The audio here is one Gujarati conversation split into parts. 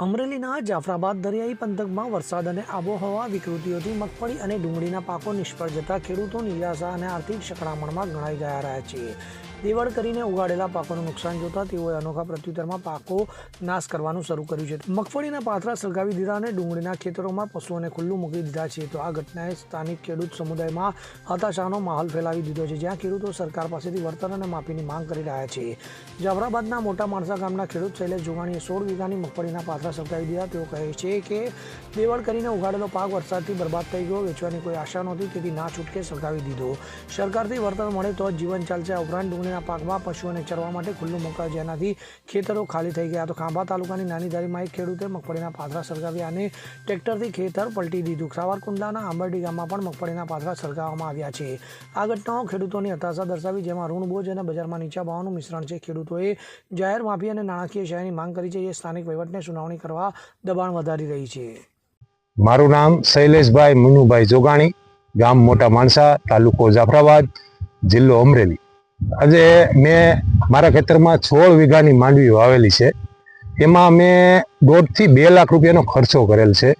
અમરેલીના જાફરાબાદ દરિયાઈ પંથકમાં વરસાદ અને આબોહવા, વિકૃતિઓથી મગફળી અને ડુંગળીના પાકો નિષ્ફળ જતા ખેડૂતો નિરાશા અને આર્થિક સંકળામણમાં ગણાઈ ગયા રહ્યા છે દેવળ કરીને ઉગાડેલા પાકોનું નુકસાન જોતા તેઓએ અનોખા પ્રત્યુત્તરમાં પાકો નાશ કરવાનું શરૂ કર્યું છે. મગફળીના પાથરા સળગાવી દીધા અને ડુંગળીના ખેતરોમાં પશુઓને ખુલ્લું મૂકી દીધા છે. તો આ ઘટનાએ સ્થાનિક ખેડૂત સમુદાયમાં હતાશાનો માહોલ ફેલાવી દીધો છે, જ્યાં ખેડૂતો સરકાર પાસેથી વળતર અને માફીની માંગ કરી રહ્યા છે. જાફરાબાદના મોટા માણસા ગામના ખેડૂત શૈલેષ જોગાણીએ સોળ વીઘાની મગફળીના પાથરા સળગાવી દીધા. તેઓ કહે છે કે, દેવળ કરીને ઉગાડેલો પાક વરસાદથી બરબાદ થઈ ગયો, વેચવાની કોઈ આશા નહોતી, તેથી ના છૂટકે સળગાવી દીધો. સરકારથી વળતર મળે તો જીવન ચાલશે આ ઉપરાંત ડુંગળીના પાકમાં પશુઓને ચરવા માટે ખુલ્લું મુકાય જેનાથી ખેતરો ખાલી થઈ ગયા. તો ખાંભા તાલુકાની નાની ધારીમાં એક ખેડૂતે મગફળીના પાથરા સળગાવ્યા અને ટ્રેક્ટરથી ખેતર પલટી દીધું. સાવરકુંડલાના આંબરડી ગામમાં પણ મગફળીના પાથરા સળગાવવામાં આવ્યા છે. આ ઘટનાઓ ખેડૂતોની હતાશા દર્શાવી, જેમાં ઋણ, બોજ અને બજારમાં નીચા ભાવનું મિશ્રણ છે. ખેડૂતોએ જાહેર માફી અને નાણાકીય સહાયની માંગ કરી છે. જે સ્થાનિક વહીવટને સુનાવણી કરવા દબાણ વધારી રહી છે. મારું નામ શૈલેષભાઈ મુનુભાઈ જોગાણી, ગામ મોટા માણસા, તાલુકો જાફરાબાદ, જિલ્લો અમરેલી. આજે મેં મારા ખેતરમાં સોળ વીઘાની માંડવી વાવેલી છે. એમાં મેં દોઢથી બે લાખ રૂપિયાનો ખર્ચો કરેલ છે.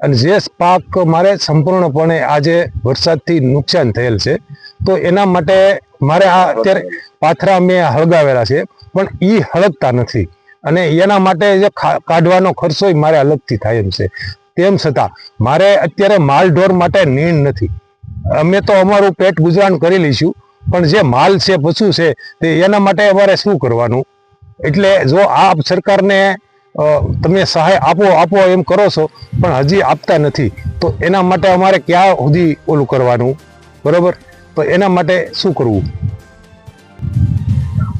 અને જે પાક મારે સંપૂર્ણપણે આજે વરસાદથી નુકસાન થયેલ છે. તો એના માટે મારે આ અત્યારે પાથરા મેં હળગાવેલા છે. પણ એ હળગતા નથી. અને એના માટે જે કાઢવાનો ખર્ચો મારે અલગથી થાય એમ છે. તેમ છતાં મારે અત્યારે માલ ઢોર માટે નીણ નથી. અમે તો અમારું પેટ ગુજરાન કરી લઈશું. પણ જે માલ છે, પશુ છે, તે એના માટે અમારે શું કરવાનું? એટલે જો આ સરકારને તમે સહાય આપો આપો એમ કરો છો, પણ હજી આપતા નથી, તો એના માટે અમારે ક્યાં સુધી ઓલું કરવાનું? બરોબર? તો એના માટે શું કરવું?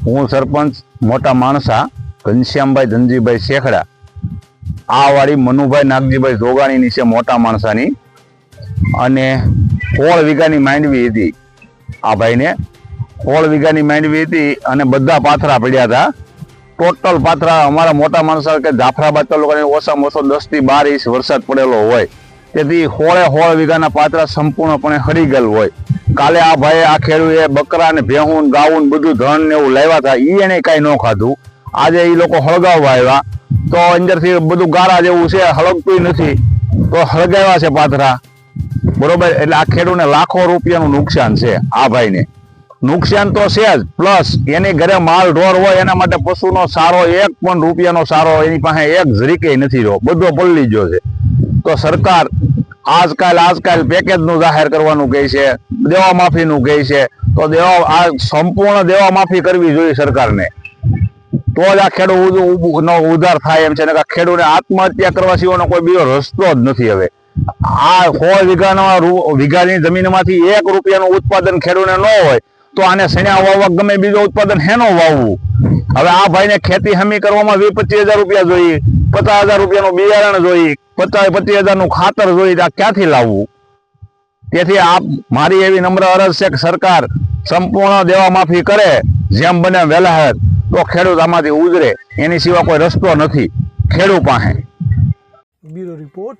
હું સરપંચ, મોટા માણસા, ઘનશ્યામભાઈ ધનજીભાઈ શેખડા. આ વાળી મનુભાઈ નાગજીભાઈ જોગાણીની છે મોટા માણસાની. અને સોળ વીઘાની માંડવી હતી. આ ભાઈને સોળ વીઘાની માંડવી હતી અને બધા પાથરા પડ્યા હતા. ટોટલ પાથરા અમારા મોટા માણસો કે જાફરાબાદ તાલુકાની ઓછામાં ઓછો દસથી બાર ઇંચ વરસાદ પડેલો હોય. તેથી હોળે હોળ વીઘાના પાત્રા સંપૂર્ણપણે હરી ગયેલ હોય. કાલે આ ભાઈ આ ખેડૂએ બકરા ને ભેહું ગાવું બધું ધન ને એવું લાવ્યા હતા. એ એને કાંઈ ન ખાધું. આજે એ લોકો હળગાવવા આવ્યા. તો અંદરથી બધું ગારા જેવું છે, હળગતું નથી. તો હળગાવ્યા છે પાથરા. બરોબર? એટલે આ ખેડૂને લાખો રૂપિયાનું નુકસાન છે આ ભાઈને. નુકસાન તો છે જ, પ્લસ એની ઘરે માલ ઢોર હોય, એના માટે પશુનો સારો એક પણ રૂપિયાનો સારો એની પાસે એક જરીકે નથી રહ્યો. બધો પલ્લી ગયો છે. તો સરકાર આજકાલ આજકાલ પેકેજનું જાહેર કરવાનું કહે છે, દેવા માફીનું કહે છે. તો દેવા, આ સંપૂર્ણ દેવા માફી કરવી જોઈએ સરકારને. તો જ આ ખેડૂત ઉધાર થાય એમ છે. ને ખેડૂતને આત્મહત્યા કરવા સિવાયનો કોઈ બીજો રસ્તો જ નથી હવે. આ સો વીઘાના વીઘાની જમીનમાંથી એક રૂપિયાનું ઉત્પાદન ખેડૂતને ન હોય, તો આને સણ્યા વાવવા ગમે બીજો ઉત્પાદન હેનો વાવવું? હવે આ ભાઈને ખેતી હમી કરવામાં વીસ પચીસ હજાર રૂપિયા જોઈએ, પચાસ હજાર રૂપિયાનું બિયારણ જોઈએ, પચાસ પચીસ હજારનું ખાતર જોઈએ આ ક્યાંથી લાવવું? તેથી આ મારી એવી નમ્ર અરજ છે કે સરકાર સંપૂર્ણ દેવા માફી કરે, જેમ બને વહેલા તો ખેડૂત આમાંથી ઉજરે, એની સિવાય કોઈ રસ્તો નથી. ખેડૂત પાસે. Bureau report.